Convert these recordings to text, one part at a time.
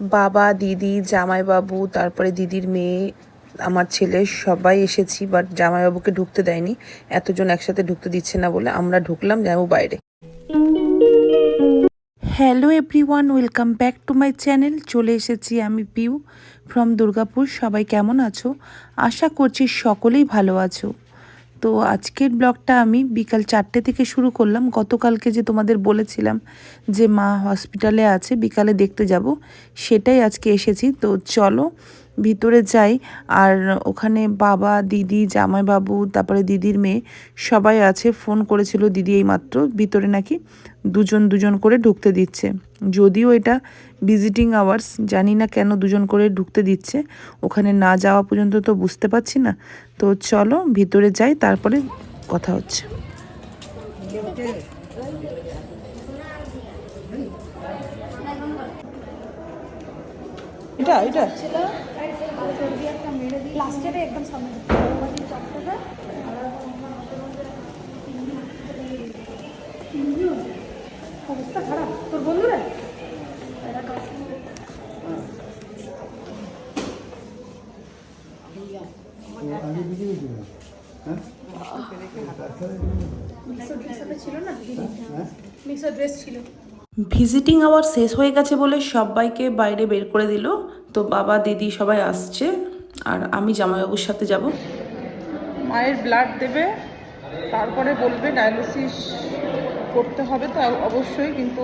বাবা, দিদি, জামাইবাবু, তারপরে দিদির মেয়ে, আমার ছেলে, সবাই এসেছি বাট জামাইবাবুকে ঢুকতে দেয়নি। এতজন একসাথে ঢুকতে দিচ্ছে না বলে আমরা ঢুকলাম জামাইবাবু বাইরে। Hello everyone welcome back to my channel চলে এসেছি আমি পিউ ফ্রম দুর্গাপুর। সবাই কেমন আছো? আশা করছি সকলেই ভালো আছো। তো আজকের ব্লগটা আমি বিকাল চারটে থেকে শুরু করলাম। গতকালকে যে তোমাদের বলেছিলাম যে মা হসপিটালে আছে, বিকালে দেখতে যাব, সেটাই আজকে এসেছি। তো চলো ভিতরে যাই। আর ওখানে বাবা, দিদি, জামাইবাবু, তারপরে দিদির মেয়ে সবাই আছে। ফোন করেছিল দিদি এই মাত্র ভিতরে নাকি দুজন দুজন করে ঢুকতে দিচ্ছে। যদিও এটা ভিজিটিং আওয়ার্স জানি না কেন দুজন করে ঢুকতে দিচ্ছে। ওখানে না যাওয়া পর্যন্ত তো বুঝতে পারছি না। তো চলো ভিতরে যাই, তারপরে কথা হচ্ছে। এটা এটা। লাস্টের একদম সামনে অবস্থা খারাপ তোর বন্ধুরা ছিল না? মিক্সার ড্রেস ছিল। ভিজিটিং আওয়ার শেষ হয়ে গেছে বলে সবাইকে বাইরে বের করে দিল। তো বাবা দিদি সবাই আসছে আর আমি জামাইবাবুর সাথে যাব। মায়ের ব্লাড দেবে তারপরে বলবে ডায়ালিসিস করতে হবে তো অবশ্যই কিন্তু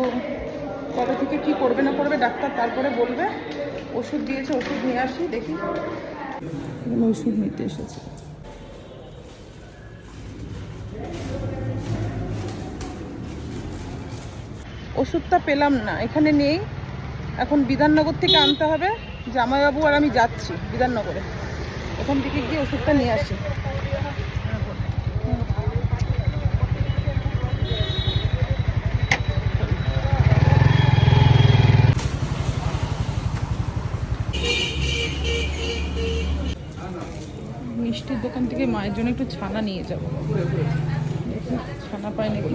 কবে থেকে কি করবে না করবে ডাক্তার তারপরে বলবে। ওষুধ দিয়েছে ওষুধ নিয়ে আসি দেখি। ওষুধ নিতে এসেছে। ওষুধটা পেলাম না, এখানে নেই। এখন বিধাননগর থেকে আনতে হবে। জামাইবাবু আর আমি যাচ্ছি বিধাননগরে। ওখান থেকে গিয়ে ওষুধটা নিয়ে আসি। মিষ্টির দোকান থেকে মায়ের জন্য একটু ছানা নিয়ে যাব। ছানা পাই নাকি?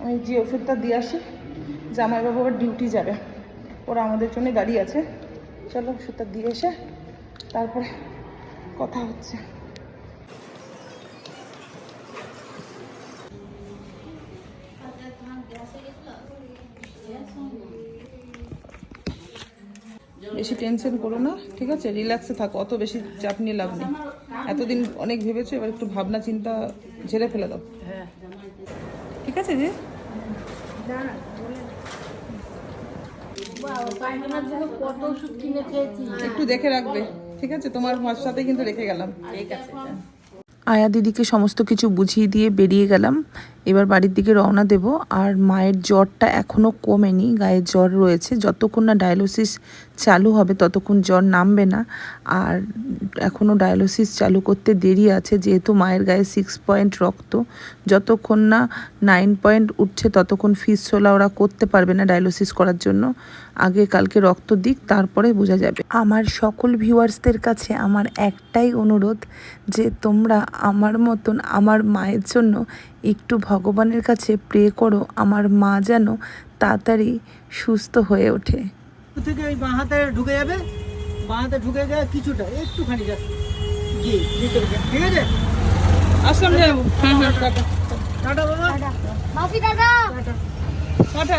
আমি যে ওষুধটা দিয়ে আসি, জামাইবাবু আবার ডিউটি যাবে। ওরা আমাদের জন্য দাঁড়িয়ে আছে। চলো ওষুধটা দিয়ে এসে তারপরে কথা হচ্ছে। বেশি টেনশন করো না, ঠিক আছে? রিল্যাক্সে থাকো, অত বেশি চাপ নিয়ে লাভ নেই। এতদিন অনেক ভেবেছো, এবার একটু ভাবনা চিন্তা ঝেড়ে ফেলে দাও। ঠিক আছে খেয়েছি। একটু দেখে রাখবে। ঠিক আছে তোমার মার সাথে কিন্তু রেখে গেলাম। ঠিক আছে। আয়া দিদিকে সমস্ত কিছু বুঝিয়ে দিয়ে বেরিয়ে গেলাম। এবার বাড়ির দিকে রওনা দেব। আর মায়ের জ্বরটা এখনও কমেনি, গায়ে জ্বর রয়েছে। যতক্ষণ না ডায়ালিসিস চালু হবে, ততক্ষণ জ্বর নামবে না। আর এখনও ডায়ালিসিস চালু করতে দেরি আছে, যেহেতু মায়ের গায়ে সিক্স পয়েন্ট রক্ত। যতক্ষণ না নাইন পয়েন্ট উঠছে, ততক্ষণ ফিস ছোলা ওরা করতে পারবে না ডায়ালিসিস করার জন্য। আগে কালকে রক্ত দিক, তারপরে বোঝা যাবে। আমার সকল ভিউয়ার্সদের কাছে আমার একটাই অনুরোধ, যে তোমরা আমার মতন আমার মায়ের জন্য একটু ভগবানের কাছে প্রে করো আমার মা যেন তাড়াতাড়ি সুস্থ হয়ে ওঠে। থেকে ওই বাঁ হাতে ঢুকে যাবে বাঁ হাতে ঢুকে যায় কিছুটা একটুখানি যাচ্ছে। জি ঠিক আছে? আসলাম যাব হ্যাঁ হ্যাঁ টাটা। টাটা। বাবা। মাসি দাদা টাটা।